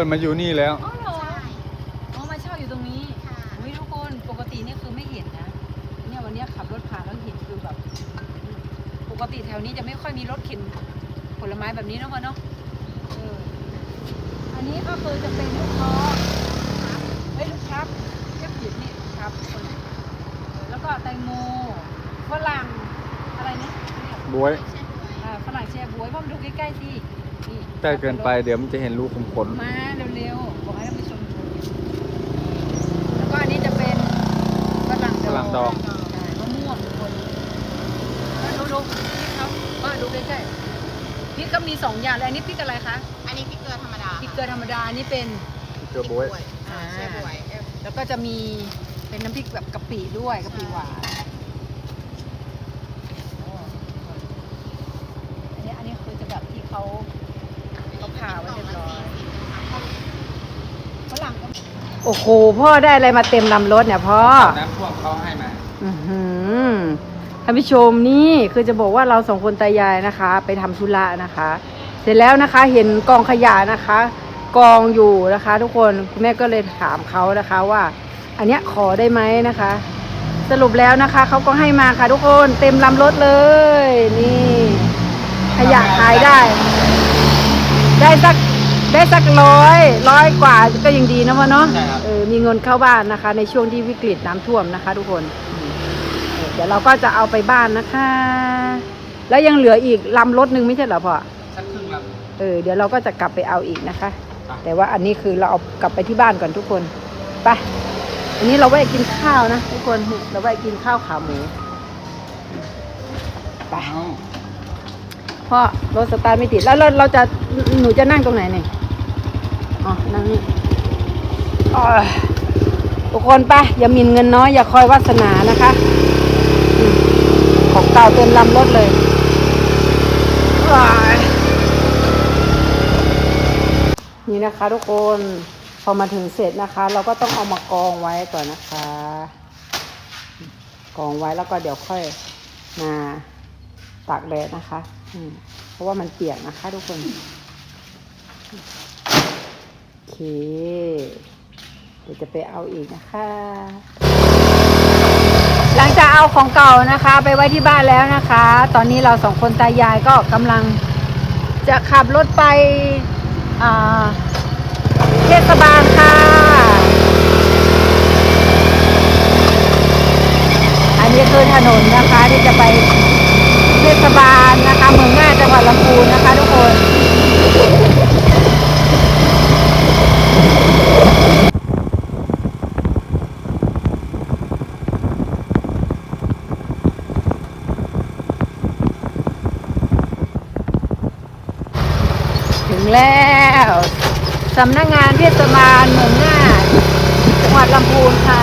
เปิดมาอยู่นี่แล้ว อ๋อเหรอใช่อ๋อ มาเช่าอยู่ตรงนี้ค่ะ อุ้ยทุกคน ปกตินี่คือไม่เห็นนะ เนี่ยวันเนี้ยขับรถผ่านแล้วเห็นคือแบบ ปกติแถวนี้จะไม่ค่อยมีรถเข็นผลไม้แบบนี้เนาะวะเนาะเอออันนี้ก็คือจะเป็นลูกค้อเฮ้ยลูกครับเรียกผิดนี่ครับคนเออแล้วก็แตงโมฝรั่งอะไรเนี่ยเรียกบวยใช่ด้วย อ่าฝรั่งแช่บวยพ่อมาดูใกล้ๆสินี่ ใกล้เกินไปเดี๋ยวมันจะเห็นรูขุมขนมาเร็วๆบอกให้ท่านผู้ชมดูแล้วก็อันนี้จะเป็นฝรั่งฝรั่งดองใช่มะม่วงทุกคนแล้วดูดูพริกเขาว่าดูใกล้ๆพริกก็มีสองอย่างเลยอันนี้พริกอะไรคะอันนี้พริกเกลือธรรมดาพริกเกลือธรรมดาอันนี้เป็นเจอบวยอ่าใช่บวยเออแล้วก็จะมีเป็นน้ำพริกแบบกะปิด้วยกะปิหวานโอ้อันนี้อันนี้คือจะแบบที่เขาเขา ผ่าไว้เรียบร้อยฝรั่งก็โอ้โห พ่อได้อะไรมาเต็มลำรถเนี่ยพ่อ น้ำท่วมเขาให้มา อือหือท่านผู้ชมนี่คือจะบอกว่าเราสองคนตายายนะคะ ไปทำธุระนะคะ เสร็จแล้วนะคะเห็นกองขยะนะคะ กองอยู่นะคะ ทุกคนคุณแม่ก็เลยถามเขานะคะว่า อันเนี้ยขอได้ไหมนะคะ สรุปแล้วนะคะเขาก็ให้มาค่ะทุกคนเต็มลำรถเลย นี่ ขยะขายได้ ได้สักได้สักร้อยร้อยกว่าก็ยังดีนะวะเนาะใช่ครับ เออมีเงินเข้าบ้านนะคะ ในช่วงที่วิกฤตน้ำท่วมนะคะ ทุกคนอืมเออเดี๋ยวเราก็จะเอาไปบ้านนะคะ แล้วยังเหลืออีกลำรถหนึ่งไม่ใช่เหรอพ่อ สักครึ่งลเออเดี๋ยวเราก็จะกลับไปเอาอีกนะคะ ครับ แต่ว่าอันนี้คือเราเอากลับไปที่บ้านก่อนทุกคนไปอันนี้เราแวะกินข้าวนะทุกคนเราแวะกินข้าวขาหมูไปำเอา พ่อรถสตาร์ทไม่ติดแล้วเราเราจะหนูจะนั่งตรงไหนเนี่ยอ๋อนั่งนี่อ๋อทุกคนไปอย่ามินเงินน้อย อย่าคอยวาสนานะคะของเก่าเต็มลำรถเลยว้ายนี่นะคะทุกคนพอมาถึงเสร็จนะคะ เราก็ต้องเอามากองไว้ก่อนนะคะ กองไว้แล้วก็เดี๋ยวค่อยมา ตากแดดนะคะอืมเพราะว่ามันเปียกนะคะทุกคนโอเค เดี๋ยวจะไปเอาอีกนะคะ หลังจากเอาของเก่านะคะ ไปไว้ที่บ้านแล้วนะคะ ตอนนี้เราสองคนตายายก็กำลังจะขับรถไปเทศบาลค่ะ อันนี้คือถนนนะคะที่จะไป ศบาลนะคะเมืองง่ายจังหวัดลำพูนนะคะทุกคนถึงแล้วสำนักงานเทศบาลเมืองง่าจังหวัดลำพูนค่ะ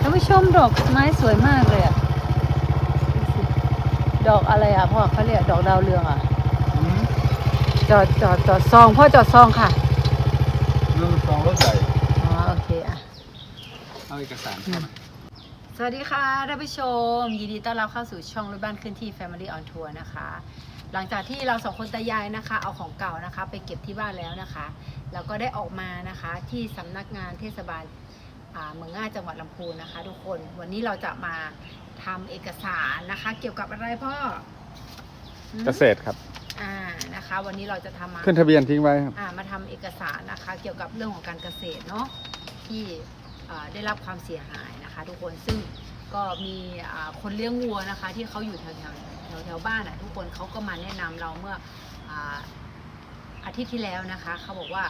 ท่านผู้ชมดอกไม้สวยมากเลยอะด อกอะไรอะพ่อเขาเรียกดอกดาวเรืองอะอืมจอดจอดจอดซองพ่อจอดซองค่ะนู่นฟองรถใหญ่อ๋อโอเคอะเอาเอกสารเข้ามาสวัสดีค่ะท่านผู้ชม ยินดีต้อนรับเข้าสู่ช่องรถบ้านเคลื่อนที่ Family on Tour นะคะ หลังจากที่เราสองคนตายายนะคะ เอาของเก่านะคะ ไปเก็บที่บ้านแล้วนะคะแล้วก็ได้ออกมานะคะที่สำนักงานเทศบาลอ่าเมืองง่ายจังหวัดลำพูนนะคะ ทุกคนวันนี้เราจะมาทำเอกสารนะคะ เกี่ยวกับอะไรพ่อหืม เกษตรครับอ่านะคะ วันนี้เราจะทำมาขึ้นทะเบียนทิ้งไว้ครับอ่ามาทำเอกสารนะคะ เกี่ยวกับเรื่องของการเกษตรเนาะที่อ่าได้รับความเสียหายนะคะ ทุกคนซึ่งก็มีอ่าคนเลี้ยงวัวนะคะ ที่เขาอยู่แถวแถวแถวแถวบ้านอะทุกคนเขาก็มาแนะนำเราเมื่ออาอาทิตย์ที่แล้วนะคะเขาบอกว่า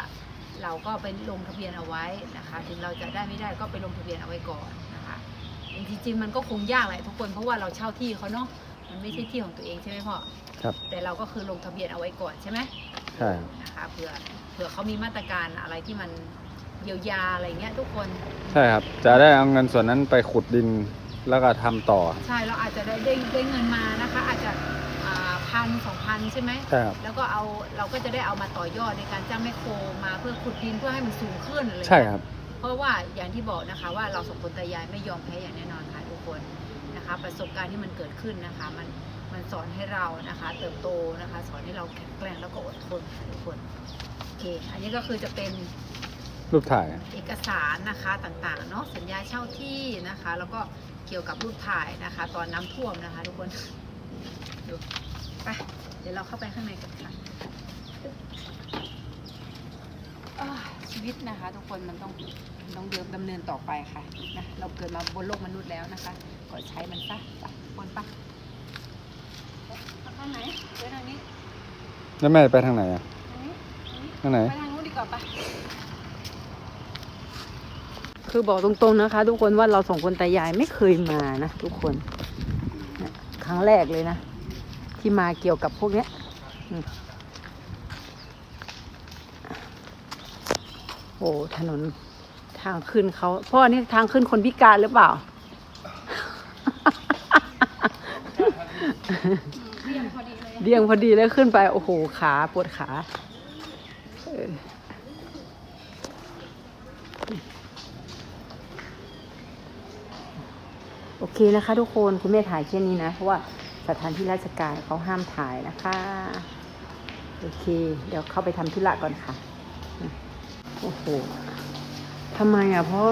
เราก็ไปลงทะเบียนเอาไว้นะคะ ถึงเราจะได้ไม่ได้ก็ไปลงทะเบียนเอาไว้ก่อนนะคะจริงๆมันก็คงยากแหละทุกคนเพราะว่าเราเช่าที่เขาเนาะ มันไม่ใช่ที่ของตัวเองใช่ไหมพ่อครับ แต่เราก็คือลงทะเบียนเอาไว้ก่อนใช่ไหมใช่ครับนะคะเผื่อเผื่อเขามีมาตรการอะไรที่มันเยียวยาอะไรเงี้ยทุกคน ใช่ครับ จะได้เอาเงินส่วนนั้นไปขุดดินแล้วก็ทำต่อ ใช่เราอาจจะได้ได้ได้เงินมานะคะ อาจจะพันสองพันใช่ไหมใช่ครับแล้วก็เอาเราก็จะได้เอามาต่อยอดในการจ้างแมคโครมาเพื่อขุดดินเพื่อให้มันสูงขึ้นอะไรเงี้ยใช่ครับเราะว่าอย่างที่บอกนะคะว่าเราสองคนตายายไม่ยอมแพ้อย่างแน่นอนค่ะทุกคน นะคะ ประสบการณ์ที่มันเกิดขึ้นนะคะ มันมันสอนให้เรานะคะ เติบโตนะคะ สอนให้เราแข็งแกร่งแล้วก็อดทนค่ะทุกคนโอเค อันนี้ก็คือจะเป็นรูปถ่ายเอกสารนะคะต่างๆเนาะสัญญาเช่าที่นะคะ แล้วก็เกี่ยวกับรูปถ่ายนะคะ ตอนน้ำท่วมนะคะ ทุกคนดูไปเดี๋ยวเราเข้าไปข้างในกันค่ะอ้าว ชีวิตนะคะ ทุกคนมันต้องมันต้องเดินดำเนินต่อไปค่ะนะเราเกิดมาบนโลกมนุษย์แล้วนะคะก็ใช้มันซะไปคนไปทางไหนไปทางนี้แล้วแม่ไปทางไหนอะทางนี้ทางนี้ทางไหน ไปทางนู้นดีกว่าปะ คือบอกตรงๆนะคะ ทุกคนว่าเราสองคนตายายไม่เคยมานะทุกคนเนี่ยครั้งแรกเลยนะ ที่มาเกี่ยวกับพวกเนี้ยอืม อ้ถนนทางขึ้นเขาพ่อนี่ทางขึ้นคนพิการหรือเปล่าเบี่ยงพอดีเลยเบี่ยงพอดีแล้วขึ้นไป โอ้โหขาปวดขาเออโอเคนะคะ ทุกคนคุณแม่ถ่ายแค่นี้นะ เพราะว่าสถานที่ราชการเขาห้ามถ่ายนะคะ โอเค เดี๋ยวเข้าไปทำธุระก่อนค่ะ โอ้โหทำไมอะพ่อ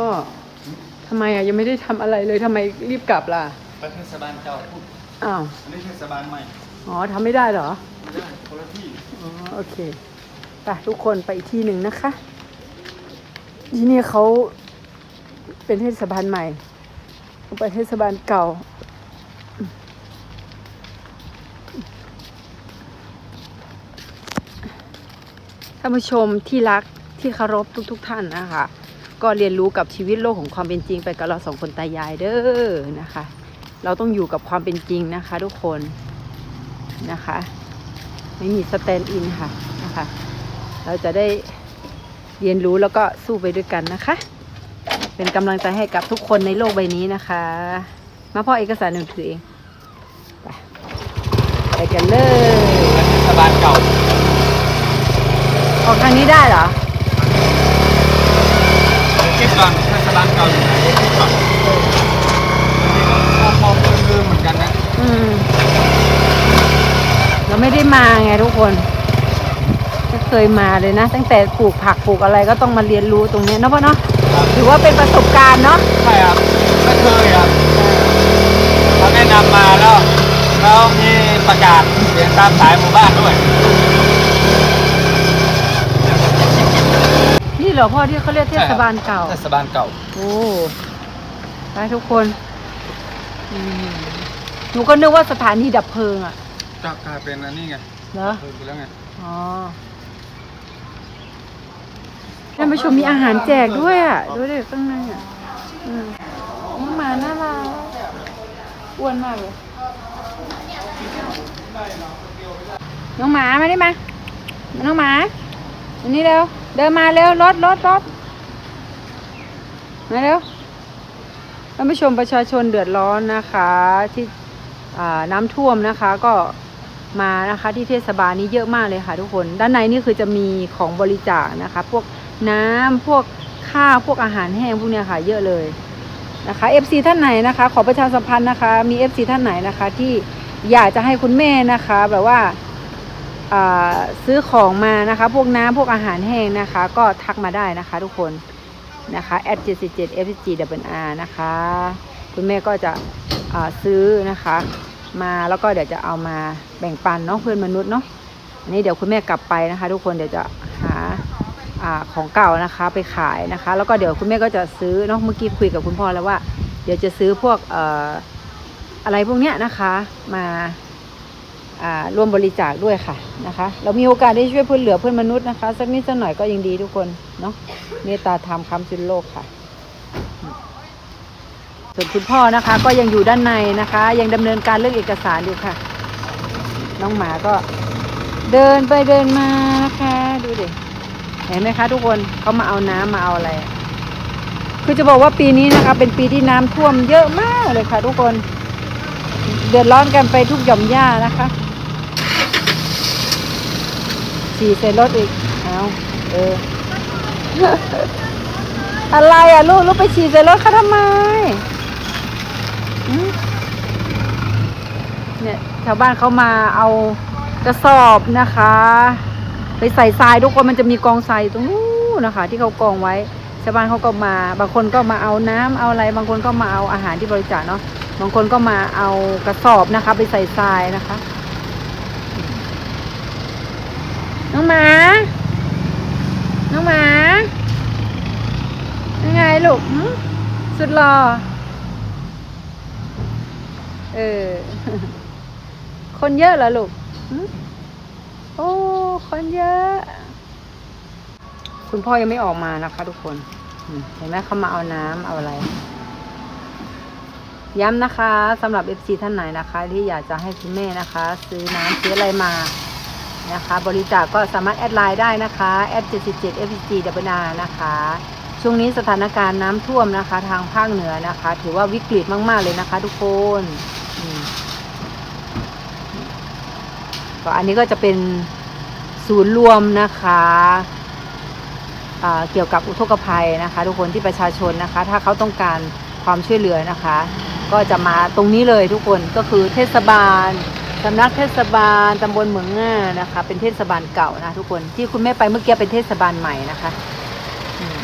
ทำไมอะยังไม่ได้ทำอะไรเลยทำไมรีบกลับล่ะไปเทศบาลเก่าพูดอ้าวอันนี้เทศบาลใหม่อ๋อทำไม่ได้เหรอไม่ได้คนละที่อ๋อโอเคไปทุกคนไปอีกที่หนึ่งนะคะ ที่นี่เขาเป็นเทศบาลใหม่ไปเทศบาลเก่าท่านผู้ชมที่รัก ที่เคารพทุกๆทท่านนะคะ ก็เรียนรู้กับชีวิตโลกของความเป็นจริงไปกับเราสองคนตายายเด้อนะคะ เราต้องอยู่กับความเป็นจริงนะคะ ทุกคนนะคะ ไม่มีสแตนด์อินค่ะนะคะ เราจะได้เรียนรู้แล้วก็สู้ไปด้วยกันนะคะ เป็นกำลังใจให้กับทุกคนในโลกใบนี้นะคะ มาพ่อเอกสารหนึ่งถือเองไปไปกันเลยเทศบาลเก่าออกทางนี้ได้เหรอคิด ก่อนเทศบาลเก่าอยู่ไหนคิดก่อนนี่ก็มองมองๆลืมๆเหมือนกันนะอืมเราไม่ได้มาไงทุกคนไม่เคยมาเลยนะ ตั้งแต่ปลูกผักปลูกอะไรก็ต้องมาเรียนรู้ตรงเนี้ยเนาะพ่อเนาะถือว่าเป็นประสบการณ์เนาะใช่ครับไม่เคยครับเขาแนะนำมาแล้วแล้วมีประกาศเสียงตามสายหมู่บ้านด้วย เหรอพ่อที่เขาเรียกเทศบาลเก่า เทศบาลเก่า โอ้ไปทุกคนอืมหนูก็นึกว่าสถานีดับเพลิงอะก็กลายเป็นอันนี้ไงเหรอเพิ่มไปแล้วไงอ๋อท่านผู้ชมมีอาหารแจกด้วยอะ ดูดิข้างในอะอืมน้องหมาน่ารักอ้วนมากเลยน้องหมามาดิมาน้องหมาอันนี้เร็ว เดินมาเร็วรถรถรถมาเร็วท่านผู้ชมประชาชนเดือดร้อนนะคะที่น้ำท่วมนะคะก็มานะคะที่เทศบาลนี้เยอะมากเลยค่ะทุกคน ด้านในนี่คือจะมีของบริจาคนะคะ พวกน้ำพวกข้าวพวกอาหารแห้งพวกเนี้ยค่ะ เยอะเลยนะคะ FC ท่านไหนนะคะ ขอประชาสัมพันธ์นะคะ มี FC ท่านไหนนะคะ ที่อยากจะให้คุณแม่นะคะ แบบว่า ซื้อของมานะคะ พวกน้ำพวกอาหารแห้งนะคะ ก็ทักมาได้นะคะทุกคนนะคะ at 77 fg r นะคะ คุณแม่ก็จะซื้อนะคะ มาแล้วก็เดี๋ยวจะเอามาแบ่งปันเนาะเพื่อนมนุษย์เนาะอันนี้เดี๋ยวคุณแม่กลับไปนะคะ ทุกคนเดี๋ยวจะหาอของเก่านะคะไปขายนะคะ แล้วก็เดี๋ยวคุณแม่ก็จะซื้อเนาะเมื่อกี้คุยกับคุณพ่อแล้วว่า เดี๋ยวจะซื้อพวกออะไรพวกเนี้ยนะคะมา ร่วมบริจาคด้วยค่ะนะคะ เรามีโอกาสได้ช่วยเพื่อนเหลือเพื่อนมนุษย์นะคะสักนิดสักหน่อยก็ยังดีทุกคนเนาะเมตตาธรรมคำจุนโลกค่ะ ส่วนคุณพ่อนะคะก็ยังอยู่ด้านในนะคะ ยังดำเนินการเรื่องเอกสารอยู่ค่ะ น้องหมาก็เดินไปเดินมานะคะดูดิเห็นไหมคะ ทุกคนเขามาเอาน้ำมาเอาอะไร คือจะบอกว่าปีนี้นะคะ เป็นปีที่น้ำท่วมเยอะมากเลยค่ะ ทุกคนเดือดร้อนกันไปทุกหย่อมหญ้านะคะ ฉี่ใส่รถอีก เอาเออ อะไรอะลูกลูกไปฉี่ใส่รถเขาทำไมหืมเนี่ยชาวบ้านเขามาเอากระสอบนะคะ ไปใส่ทรายทุกคนมันจะมีกองทรายตรงนู้นนะคะ ที่เขากองไว้ชาวบ้านเขาก็มา บางคนก็มาเอาน้ำเอาอะไร บางคนก็มาเอาอาหารที่บริจาคเนาะบางคนก็มาเอากระสอบนะคะ ไปใส่ทรายนะคะ น้องหมา น้องหมา ยังไงลูกสุดหล่อ เออ คนเยอะเหรอลูกโอ้ คนเยอะ คุณพ่อยังไม่ออกมานะคะทุกคน เห็นไหมเขามาเอาน้ำเอาอะไร ย้ำนะคะสำหรับ FC ท่านไหนนะคะ ที่อยากจะให้คุณแม่นะคะ ซื้อน้ำซื้ออะไรมา นะคะ บริจาคก็สามารถแอดไลน์ได้นะคะแอด77 FG ดับเบิลนะคะ ช่วงนี้สถานการณ์น้ำท่วมนะคะ ทางภาคเหนือนะคะ ถือว่าวิกฤตมาก ๆ เลยนะคะทุกคนก็อันนี้ก็จะเป็นศูนย์รวมนะคะเกี่ยวกับอุทกภัยนะคะ ทุกคนที่ประชาชนนะคะ ถ้าเขาต้องการความช่วยเหลือนะคะ ก็จะมาตรงนี้เลยทุกคนก็คือเทศบาล สำนักเทศบาลตำบลเหมืองง่านะคะ เป็นเทศบาลเก่านะทุกคนที่คุณแม่ไปเมื่อกี้เป็นเทศบาลใหม่นะคะอืม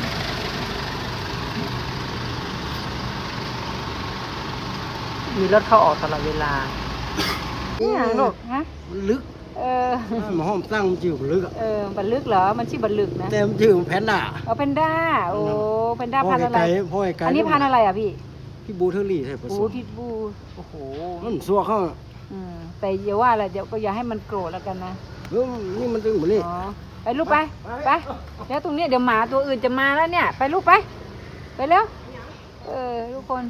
มีรถเข้าออกตลอดเวลานี่อย่างลูกฮะมันลึก เออหมาห้อมตั้งมันจืดลึกอะเออบันลึกเหรอ มันชื่อบันลึกนะแต่มันจืดแพนด้าเอาเป็นด้าโอ้เป็นด้าพันธุ์อะไรพ่อไก่พ่อไก่อันนี้พันธุ์อะไรอะพี่ พี่บูเทอรี่ใช่ผโอ้สมพิทบู โอ้โหมันสัวเข้า อืมแต่อย่าว่าอะไรเดี๋ยวก็อย่าให้มันโกรธแล้วกันนะเออนี่มันตึงหมดนี่อ๋อไปลูกไปไป เดี๋ยวตรงเนี้ยเดี๋ยวหมาตัวอื่นจะมาแล้วเนี่ย ไปลูกไป ไปเร็วเออทุกคน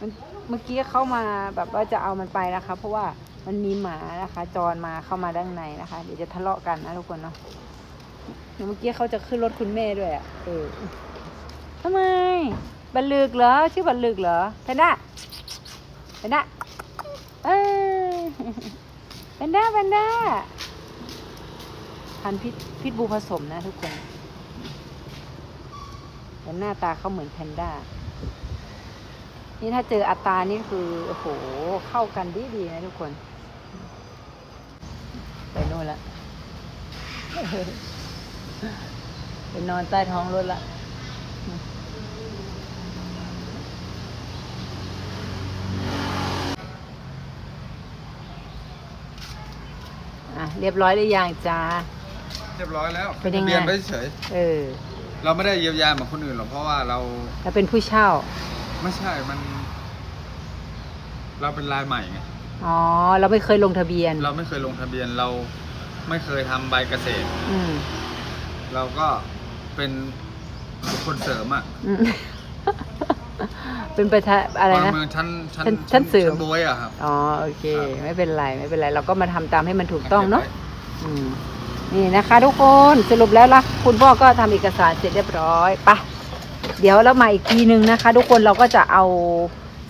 มันเมื่อกี้เข้ามาแบบว่าจะเอามันไปนะคะ เพราะว่ามันมีหมานะคะ จรมาเข้ามาด้านในนะคะ เดี๋ยวจะทะเลาะกันนะทุกคนเนาะเดี๋ยวเมื่อกี้เขาจะขึ้นรถคุณแม่ด้วยอะเออทำไมบันลึกเหรอชื่อบันลึกเหรอแพนด้าแพนด้า เออแพนด้าแพนด้าพันธุ์พิษพิษบูผสมนะทุกคนแต่หน้าตาเขาเหมือนแพนด้า นี่ถ้าเจออัตานี่คือ โอ้โห เข้ากันดีดีนะทุกคน ไปโน่นละไปนอนใต้ท้องรถละ อะ เรียบร้อยหรือยังจ้า เรียบร้อยแล้วเป็นยังไง ทะบีนไปเฉยเออเราไม่ได้เยียวยาเหมือนคนอื่นหรอกเพราะว่าเราแล้วเป็นผู้เช่า ไม่ใช่มัน เราเป็นรายใหม่ไงอ๋อ เราไม่เคยลงทะเบียนเราไม่เคยลงทะเบียนเราไม่เคยทำใบเกษตร อืมเราก็เป็นคนเสริมอะ อืม เป็นประธานอะไรนะ เมืองชั้นชั้นชั้นชั้นเสริมชั้นบวยอะครับ อ๋อโอเค ครับ ไม่เป็นไรไม่เป็นไร เราก็มาทำตามให้มันถูกต้องเนาะอืมนี่นะคะทุกคนสรุปแล้วล่ะคุณพ่อก็ทำเอกสารเสร็จเรียบร้อยไปะเดี๋ยวเรามาอีกทีนึงนะคะ ทุกคนเราก็จะเอา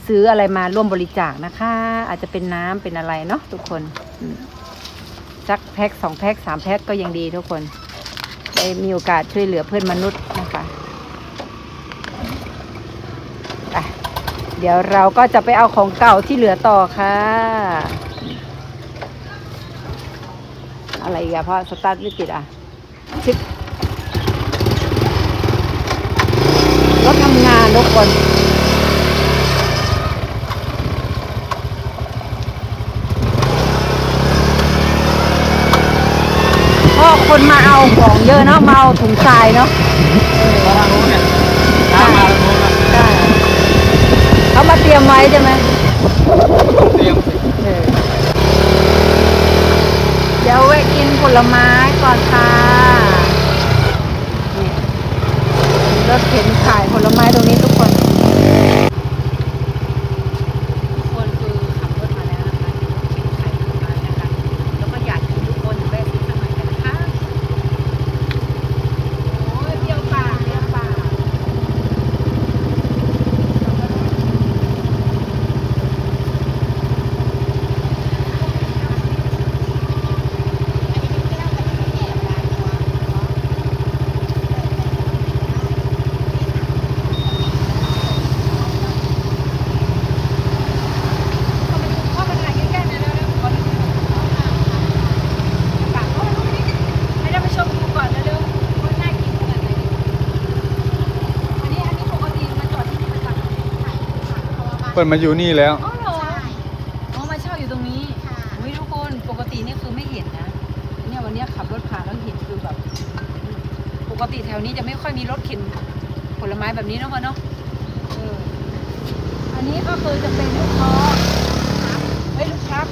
ซื้ออะไรมาร่วมบริจาคนะคะ อาจจะเป็นน้ำเป็นอะไรเนาะทุกคนอืมสักแพ็คสองแพ็คสามแพ็คก็ยังดีทุกคนได้มีโอกาสช่วยเหลือเพื่อนมนุษย์นะคะ ไปเดี๋ยวเราก็จะไปเอาของเก่าที่เหลือต่อค่ะ อะไรอีกอะพราะสตาร์ทไม่ติดอะชึบรถทำงานทุกคนก็คนมาเอาของเยอะเนาะมาเอาถุงทรายเนาะเพราทางนู้นเนี่ยทางมาทางนู้นอะ ใช่ เขามาเตรียมไว้ใช่ไหมเตรียมสิเออเดี๋ยวแวะกินผลไม้ก่อนค่ะนี่มีรถเข็นขายผลไม้ตรงนี้ทุกคน ทุกคนคือขับรถมาแล้วนะคะมีรถเข็นขายผลไม้นะคะ แล้วก็อยากกินทุกคนแวะซื้อสักหน่อยกันนะคะ โอ้ยเปรี้ยวปากเปรี้ยวปาก อ เปิดมาอยู่นี่แล้ว อ๋อเหรอใช่อ๋อมาเช่าอยู่ตรงนี้ค่ะ อุ้ยทุกคนปกติเนี่ยคือไม่เห็นนะ เนี่ยวันเนี้ยขับรถผ่านแล้วเห็นคือแบบ ปกติแถวนี้จะไม่ค่อยมีรถเข็นผลไม้แบบนี้เนาะพ่อเนาะเอออันนี้ก็คือจะเป็นลูกท้อเฮ้ยลูกครับ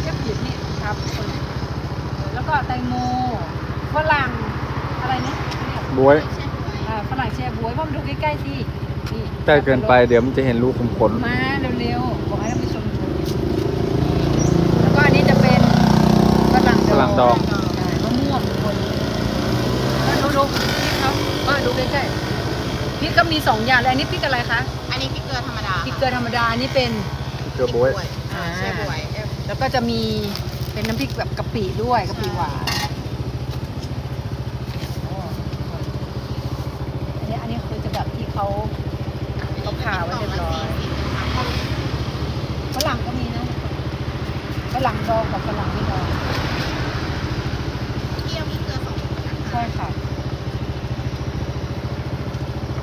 เรียกผิดนี่ครับคนเออแล้วก็แตงโมฝรั่งอะไรเนี่ยเรียกบวยใช่บวย อ่าฝรั่งแช่บวยพ่อมาดูใกล้ๆสินี่ ใกล้เกินไปเดี๋ยวมันจะเห็นรูขุมขนมาเร็วๆบอกให้ท่านผู้ชมดูแล้วก็อันนี้จะเป็นฝรั่งฝรั่งดองใช่มะม่วงทุกคนแล้วดูดูพริกเขาเออดูใกล้ๆพริกก็มีสองอย่างเลยอันนี้พริกอะไรคะอันนี้พริกเกลือธรรมดาพริกเกลือธรรมดาอันนี้เป็นเกลือบวยอ่าใช่บวยเอฟแล้วก็จะมีเป็นน้ำพริกแบบกะปิด้วยกะปิหวานโอ้อันนี้อันนี้คือจะแบบที่เขาเขาผ่าไว้เรียบร้อยฝรั่งก็มีนะฝรั่งดองกับฝรั่งไม่ดองเที่ยวมีเกลือสองถุงนะคะใช่ค่ะ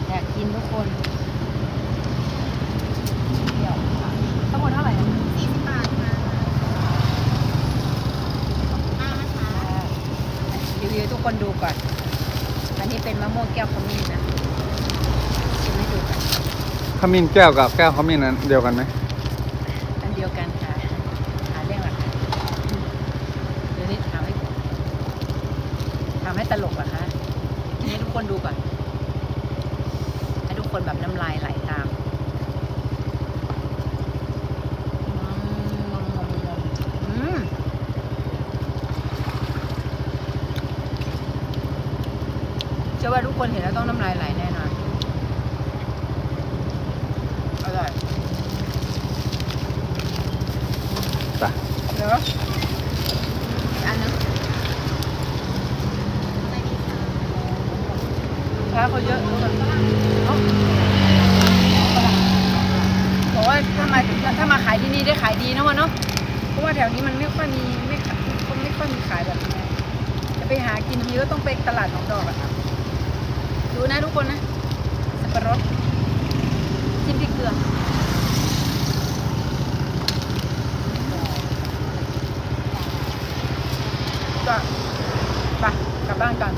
อยากกินทุกคนเดี๋ยวค่ะทั้งหมดเท่าไหร่นะ สี่สิบบาทค่ะห้านะคะ รีวิวให้ทุกคนดูก่อน อันนี้เป็นมะม่วงแก้วขมิ้นนะชิมให้ดูกัน ขมิ้นแก้วกับแก้วขมิ้นนั้นเดียวกันไหมอันเดียวกันค่ะหาเรื่องหลักฐานเดี๋ยวนี้ถามให้ถามให้ตลกเหรอคะให้ทุกคนดูก่อนให้ทุกคนแบบน้ำลายไหลตามอืมเชื่อว่าทุกคนเห็นแล้วต้องน้ำลายไหลแน่นอน อร่อย ไป เดี๋ยวอันนึงค้าเขาเยอะทุกคนเอ้าบอกว่าถ้ามาถ้ามาขายที่นี่ได้ขายดีนะวะเนาะ เพราะ ว่าแถวนี้มันไม่ค่อยมีไม่ขายคนไม่ค่อยมีขายแบบนี้จะไปหากินทีก็ต้องไปตลาดหนองดอกอะค่ะดูนะทุกคนนะสับปะรดจิ้มพริกเกลือก็ไปกลับบ้านกัน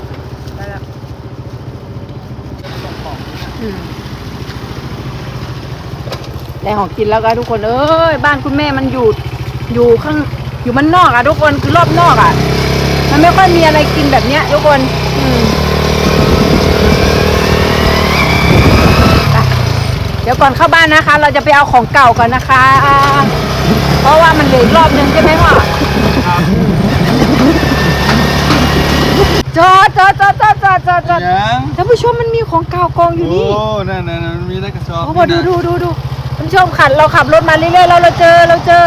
ได้แล้วได้ของกินแล้วก็ทุกคนเอ้ยบ้านคุณแม่มันอยู่ อยู่ข้างอยู่มันนอกอะทุกคนคือรอบนอกอะ มันไม่ค่อยมีอะไรกินแบบเนี้ยทุกคนอืมไปเดี๋ยวก่อนเข้าบ้านนะคะ เราจะไปเอาของเก่าก่อนนะคะอ่าเพราะว่ามันเหลืออีกรอบนึงใช่ไหมพ่อจอดจอดจอดจอดจอดจอดจอดยังท่านผู้ชมมันมีของเก่ากองอยู่นี่ โอ้ นั่นนั่นนั่นมีได้กระสอบโอ้โหดูดูดูดูท่านผู้ชมขันเราขับรถมาเรื่อยๆแล้วเราเจอเราเจอ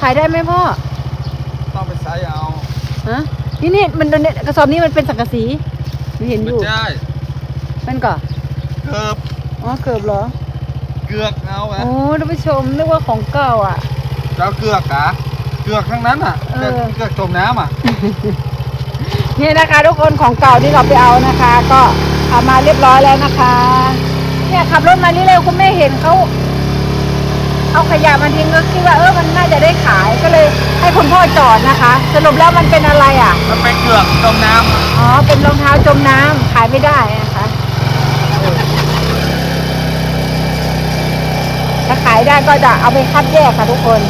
ขายได้ไหมพ่อ ต้องไปใส่เอาฮะนี่นี่มันเนี่ยกระสอบนี้มันเป็นสังกะสีหนูเห็นอไม่ยู่ใช่เป็นก่อนเกือบอ๋อเกือบเหรอเกือกเอาอะโอ้ท่านผู้ชมนึกว่าของเก่าอะ เจ้าเกือกอะเกือกทั้งนั้นอะเออ เกือกจมน้ำอะนี่นะคะ ทุกคนของเก่าที่เราไปเอานะคะ ก็เอามาเรียบร้อยแล้วนะคะ เนี่ยขับรถมานี่เร็วคุณแม่เห็นเขา เอาขยะมาทิ้งก็คิดว่าเออมันน่าจะได้ขายก็เลยให้คุณพ่อจอดนะคะ สรุปแล้วมันเป็นอะไรอะ มันเป็นเกือกจมน้ำอะอ๋อเป็นรองเท้าจมน้ำขายไม่ได้นะคะถ้าขายได้ก็จะเอาไปคัดแยกค่ะทุกคน